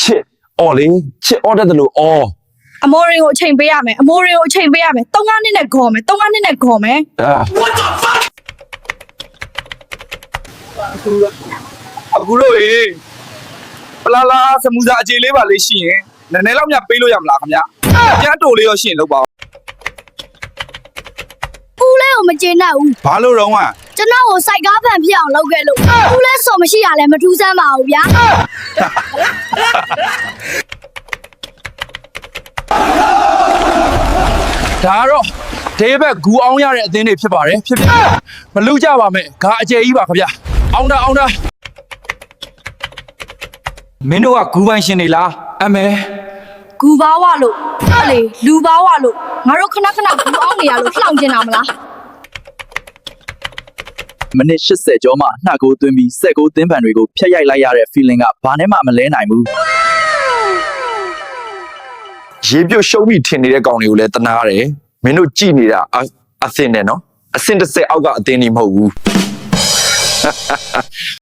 ချစ်အော်လေချစ်အော်တတ်တယ်လို့အော်အမိုးရင်ကိုအချိန်ပေးရမယ်အမိုးရင်ကိုအချိန်ပေးရမယ်၃ငါးနှစ်နဲ့ခေါ်မယ်၃ငါးနှစ်နဲ့ခေါ်မယ်အာ အခုတော့ရေပလာလာစမူစာအခြေလေးပါလေးရှိရင်နည်းနည်းလောက်မြပေးလို့ရမလားခင်ဗျာကျန်းတိုလေးရောရှိရင်လုပ်ပါဦးဦးလေးကိုမကျေနပ်ဘူးဘာလို့တော့ကကျွန်တော်ကိုစိုက်ကားဖန်ဖြစ်အောင်လုပ်ခဲ့လို့ဦးလေးစော်မရှိရလဲမထူးဆန်းပါဘူးဗျာ ဒါကတော့ဒေးဘက်ဂူအောင်ရတဲ့အသင်းတွေဖြစ်ပါတယ်ဖြစ်ဖြစ်မလူကြပါနဲ့ဂါအကျယ်ကြီးပါခင်ဗျာအောင်တာအောင်တာမင်းတို့ကဂူပိုင်ရှင်နေလားအမေဂူပါဝလို့အဲ့လေလူပါဝလို့ငါတို့ခဏခဏဂူအောင်နေရလို့လှောင်ကျင်တာမလားမိနစ်80ကျော်မှနှာကိုသွင်းပြီးစက်ကိုသင်းပန်တွေကိုဖျက်ရိုက်လိုက်ရတဲ့ feeling ကဘာနဲ့မှမလဲနိုင်ဘူး ရေပြုတ်ရှုံးမိထင်နေတဲ့ကောင်တွေကိုလည်းတနာတယ်မင်းတို့ကြည်နေတာအအသင်းနဲ့နော်အစင်တစ်ဆက်အောက်ကအသင်းကြီးမဟုတ်ဘူး